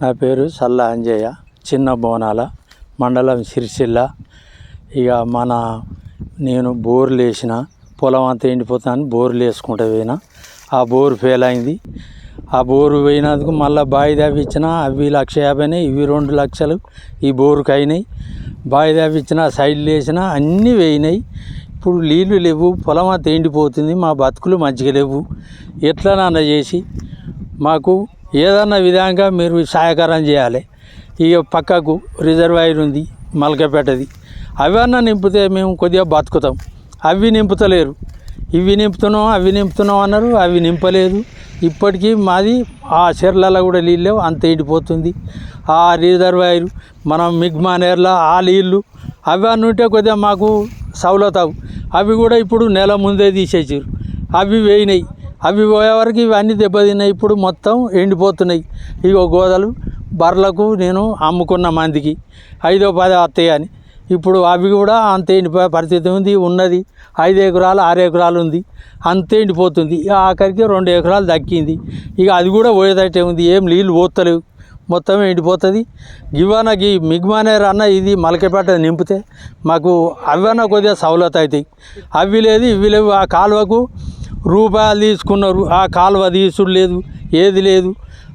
నా పేరు సల్లా అంజయ్య చిన్న బోనాల మండలం సిరిసిల్ల. ఇక మన నేను బోర్లు వేసిన పొలం అంతా ఎండిపోతాను బోర్లు వేసుకుంటూ పోయినా. ఆ బోరు ఫెయిల్ అయింది. ఆ బోరు పోయినందుకు మళ్ళీ బావి దాపిచ్చిన అవి లక్ష యాభైనే ఇవి రెండు లక్షలు ఈ బోరుకి అయినాయి. బావి దాపిచ్చిన సైడ్లు వేసిన అన్నీ వేయినాయి ఇప్పుడు నీళ్ళు లేవు పొలం అంతా ఎండిపోతుంది మా బతుకులు మంచిగా లేవు. ఎట్లా నాన్న చేసి? మాకు ఏదన్నా విధంగా మీరు సహాయకారం చేయాలి. ఇక పక్కకు రిజర్వాయర్ ఉంది మలకపేటది. అవన్నీ నింపితే మేము కొద్దిగా బతుకుతాం. అవి నింపుతలేరు. ఇవి నింపుతున్నాం అవి నింపుతున్నాం అన్నారు అవి నింపలేదు. ఇప్పటికీ మాది ఆ చెర్లలో కూడా నీళ్ళు అంత ఎండిపోతుంది. ఆ రిజర్వాయర్ మనం మిగ్మానేర్ల ఆ నీళ్ళు అవి అన్నీ ఉంటే కొద్దిగా మాకు సౌలతావు. అవి కూడా ఇప్పుడు నెల ముందే తీసేసారు అవి వేయినాయి. అవి పోయేవరకు ఇవి ఇవన్నీ దెబ్బతిన్నాయి. ఇప్పుడు మొత్తం ఎండిపోతున్నాయి. ఇగో గోదలు బర్రెలకు నేను అమ్ముకున్న మందికి. ఐదో పది వస్తాయి అని. ఇప్పుడు అవి కూడా అంత ఎండిపోయే పరిస్థితి ఉంది. ఉన్నది ఐదు ఎకరాలు ఆరు ఎకరాలు ఉంది. అంత ఎండిపోతుంది. ఆఖరికి రెండు ఎకరాలు దక్కింది. ఇక అది కూడా పోయేదట్టే ఉంది. ఏం నీళ్ళు పోతలేవు. మొత్తం ఎండిపోతుంది. ఇవన్నకి మిగ్మానేర్ అన్న ఇది మలకపేట నింపితే మాకు అవన్న కొద్దిగా సౌలత అవుతాయి అవి లేదు ఇవి లేవు. ఆ కాలువకు రూపాయలు తీసుకున్నారు. ఆ కాలువ తీసుడు లేదు ఏది లేదు.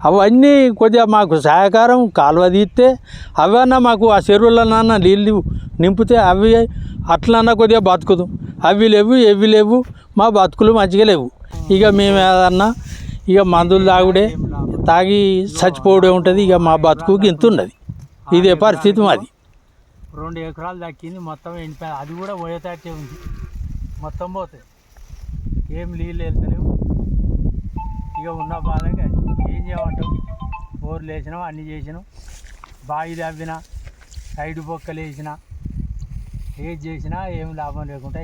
అవన్నీ కొద్దిగా మాకు సహకారం కాలువ తీస్తే అవన్నా మాకు ఆ చెరువులనన్నా నీళ్ళు నింపితే అవి అట్లన్నా కొద్దిగా బతుకుదాం అవి లేవు ఇవి లేవు. మా బతుకులు మంచిగా లేవు. ఇక మేము ఏదన్నా ఇక మందులు తాగుడే తాగి చచ్చిపోవడే ఉంటుంది. ఇక మా బతుకు ఇంత ఉన్నది. ఇదే పరిస్థితి మాది. రెండు ఎకరాలు దక్కింది మొత్తం ఎండిపోయింది. అది కూడా పోయేటట్టే ఉంది. మొత్తం పోతుంది ఏం నీళ్ళు వెళ్తలేవు ఇక ఉన్న బాధగా ఏం చేయమంటావు? బోర్లు వేసినాం అన్నీ చేసినాం బావి తవ్వినా సైడ్ బొక్కలు వేసినా ఏది చేసినా ఏం లాభం లేకుండా